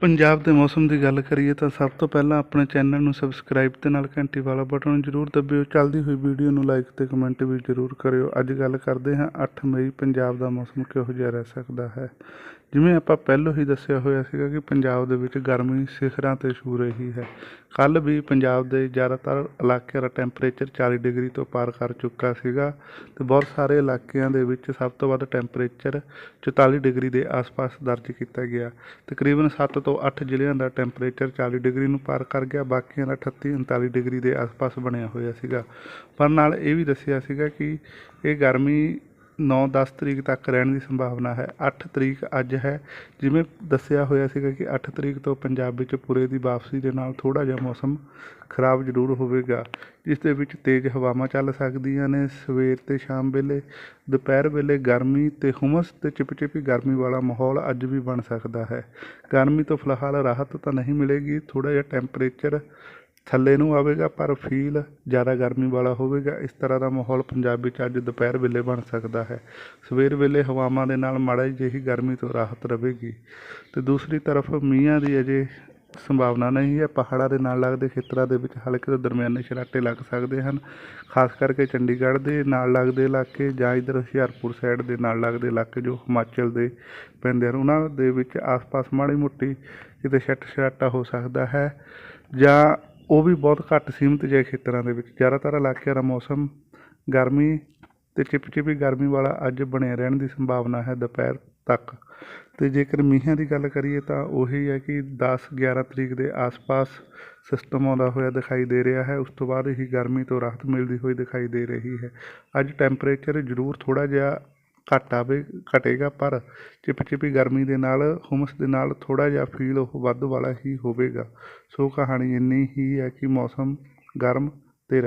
ਪੰਜਾਬ ਦੇ ਮੌਸਮ ਦੀ ਗੱਲ ਕਰੀਏ ਤਾਂ ਸਭ ਤੋਂ ਪਹਿਲਾਂ ਆਪਣੇ ਚੈਨਲ ਨੂੰ ਸਬਸਕ੍ਰਾਈਬ ਤੇ ਨਾਲ ਘੰਟੀ ਵਾਲਾ ਬਟਨ ਜ਼ਰੂਰ ਦਬਿਓ। ਚੱਲਦੀ ਹੋਈ ਵੀਡੀਓ ਨੂੰ ਲਾਈਕ ਤੇ ਕਮੈਂਟ ਵੀ ਜ਼ਰੂਰ ਕਰਿਓ। ਅੱਜ ਗੱਲ ਕਰਦੇ ਹਾਂ 8 ਮਈ ਪੰਜਾਬ ਦਾ ਮੌਸਮ ਕਿਹੋ ਜਿਹਾ ਰਹਿ ਸਕਦਾ ਹੈ। ਜਿਵੇਂ ਆਪਾਂ ਪਹਿਲਾਂ ਹੀ ਦੱਸਿਆ ਹੋਇਆ ਸੀਗਾ ਕਿ ਪੰਜਾਬ ਦੇ ਵਿੱਚ ਗਰਮੀ ਸਿਖਰਾਂ ਤੇ ਛੂ ਰਹੀ ਹੈ। ਕੱਲ ਵੀ ਪੰਜਾਬ ਦੇ ਜ਼ਿਆਦਾਤਰ ਇਲਾਕਿਆਂ ਦਾ ਟੈਂਪਰੇਚਰ 40 ਡਿਗਰੀ ਤੋਂ ਪਾਰ ਕਰ ਚੁੱਕਾ ਸੀਗਾ ਤੇ ਬਹੁਤ ਸਾਰੇ ਇਲਾਕਿਆਂ ਦੇ ਵਿੱਚ ਸਭ ਤੋਂ ਵੱਧ ਟੈਂਪਰੇਚਰ 44 ਡਿਗਰੀ ਦੇ ਆਸ-ਪਾਸ ਦਰਜ ਕੀਤਾ ਗਿਆ। ਤਕਰੀਬਨ 7 ਤੋਂ 8 ਜ਼ਿਲ੍ਹਿਆਂ ਦਾ ਟੈਂਪਰੇਚਰ 40 ਡਿਗਰੀ ਨੂੰ ਪਾਰ ਕਰ ਗਿਆ, ਬਾਕੀਆਂ ਦਾ 38 39 ਡਿਗਰੀ ਦੇ ਆਸ-ਪਾਸ ਬਣਿਆ ਹੋਇਆ ਸੀਗਾ। ਪਰ ਨਾਲ ਇਹ ਵੀ ਦੱਸਿਆ ਸੀਗਾ ਕਿ ਇਹ ਗਰਮੀ ਨੌ 10 ਤਰੀਕ ਤੱਕ ਰਹਿਣ ਦੀ ਸੰਭਾਵਨਾ ਹੈ। 8 ਤਰੀਕ ਅੱਜ ਹੈ। ਜਿਵੇਂ ਦੱਸਿਆ ਹੋਇਆ ਸੀਗਾ ਕਿ 8 ਤਰੀਕ ਤੋਂ ਪੰਜਾਬ ਵਿੱਚ ਪੂਰੇ ਦੀ ਵਾਪਸੀ ਦੇ ਨਾਲ ਥੋੜਾ ਜਿਹਾ ਮੌਸਮ ਖਰਾਬ ਜ਼ਰੂਰ ਹੋਵੇਗਾ। ਜਿਸ ਦੇ ਵਿੱਚ ਤੇਜ਼ ਹਵਾਵਾਂ ਚੱਲ ਸਕਦੀਆਂ ਨੇ। ਸਵੇਰ ਤੇ ਸ਼ਾਮ ਵੇਲੇ, ਦੁਪਹਿਰ ਵੇਲੇ ਗਰਮੀ ਤੇ ਹੁਮਸ ਤੇ ਚਿਪਚਿਪੀ ਗਰਮੀ ਵਾਲਾ ਮਾਹੌਲ ਅੱਜ ਵੀ ਬਣ ਸਕਦਾ ਹੈ। ਗਰਮੀ ਤੋਂ ਫਿਲਹਾਲ ਰਾਹਤ ਤਾਂ ਨਹੀਂ ਮਿਲੇਗੀ। ਥੋੜਾ ਜਿਹਾ ਟੈਂਪਰੇਚਰ ਥੱਲੇ ਨੂੰ ਆਵੇਗਾ, ਪਰ ਫੀਲ ਜ਼ਿਆਦਾ ਗਰਮੀ ਵਾਲਾ ਹੋਵੇਗਾ। ਇਸ ਤਰ੍ਹਾਂ ਦਾ ਮਾਹੌਲ ਪੰਜਾਬ ਵਿੱਚ ਅੱਜ ਦੁਪਹਿਰ ਵੇਲੇ ਬਣ ਸਕਦਾ ਹੈ। ਸਵੇਰ ਵੇਲੇ ਹਵਾਵਾਂ ਦੇ ਨਾਲ ਮਾੜਾ ਜਿਹੀ ਗਰਮੀ ਤੋਂ ਰਾਹਤ ਰਹੇਗੀ ਤੇ ਦੂਸਰੀ ਤਰਫ ਮੀਂਹਾਂ ਦੀ ਅਜੇ ਸੰਭਾਵਨਾ ਨਹੀਂ ਹੈ। ਪਹਾੜਾਂ ਦੇ ਨਾਲ ਲੱਗਦੇ ਖੇਤਰਾਂ ਦੇ ਵਿੱਚ ਹਲਕੇ ਤੋਂ ਦਰਮਿਆਨੇ ਛਰਾਟੇ ਲੱਗ ਸਕਦੇ ਹਨ। ਖਾਸ ਕਰਕੇ ਚੰਡੀਗੜ੍ਹ ਦੇ ਨਾਲ ਲੱਗਦੇ ਇਲਾਕੇ ਜਾਂ ਇਧਰ ਹੁਸ਼ਿਆਰਪੁਰ ਸਾਈਡ ਦੇ ਨਾਲ ਲੱਗਦੇ ਇਲਾਕੇ ਜੋ ਹਿਮਾਚਲ ਦੇ ਪੈਂਦੇ ਹਨ, ਉਹਨਾਂ ਦੇ ਵਿੱਚ ਆਸ-ਪਾਸ ਮਾੜੀ ਮੋਟੀ ਕਿਤੇ ਛੱਟ ਛਰਾਟਾ ਹੋ ਸਕਦਾ ਹੈ ਜਾਂ ਉਹ ਵੀ ਬਹੁਤ ਘੱਟ ਸੀਮਿਤ ਜਿਹੇ ਖੇਤਰਾਂ ਦੇ ਵਿੱਚ। ਜ਼ਿਆਦਾਤਰ ਇਲਾਕਿਆਂ ਦਾ ਮੌਸਮ ਗਰਮੀ ਤੇ ਚਿਪਚਿਪੀ ਗਰਮੀ ਵਾਲਾ ਅੱਜ ਬਣਿਆ ਰਹਿਣ ਦੀ ਸੰਭਾਵਨਾ ਹੈ ਦੁਪਹਿਰ ਤੱਕ। ਤੇ ਜੇਕਰ ਮੀਂਹਾਂ ਦੀ ਗੱਲ ਕਰੀਏ ਤਾਂ ਉਹੀ ਹੈ ਕਿ 10 11 ਤਰੀਕ ਦੇ ਆਸ-ਪਾਸ ਸਿਸਟਮ ਆਉਂਦਾ ਹੋਇਆ ਦਿਖਾਈ ਦੇ ਰਿਹਾ ਹੈ। ਉਸ ਤੋਂ ਬਾਅਦ ਹੀ ਗਰਮੀ ਤੋਂ ਰਾਹਤ ਮਿਲਦੀ ਹੋਈ ਦਿਖਾਈ ਦੇ ਰਹੀ ਹੈ। ਅੱਜ ਟੈਂਪਰੇਚਰ ਜ਼ਰੂਰ ਥੋੜਾ ਜਿਹਾ ਘੱਟ ਆਵੇ ਘਟੇਗਾ, ਪਰ ਚਿਪਚਿਪੀ ਗਰਮੀ ਦੇ ਨਾਲ, ਹੁਮਸ ਦੇ ਨਾਲ ਥੋੜਾ ਜਿਹਾ ਫੀਲ ਉਹ ਵੱਧ ਵਾਲਾ ਹੀ ਹੋਵੇਗਾ। ਸੋ ਕਹਾਣੀ ਇੰਨੀ ਹੀ ਹੈ ਕਿ ਮੌਸਮ ਗਰਮ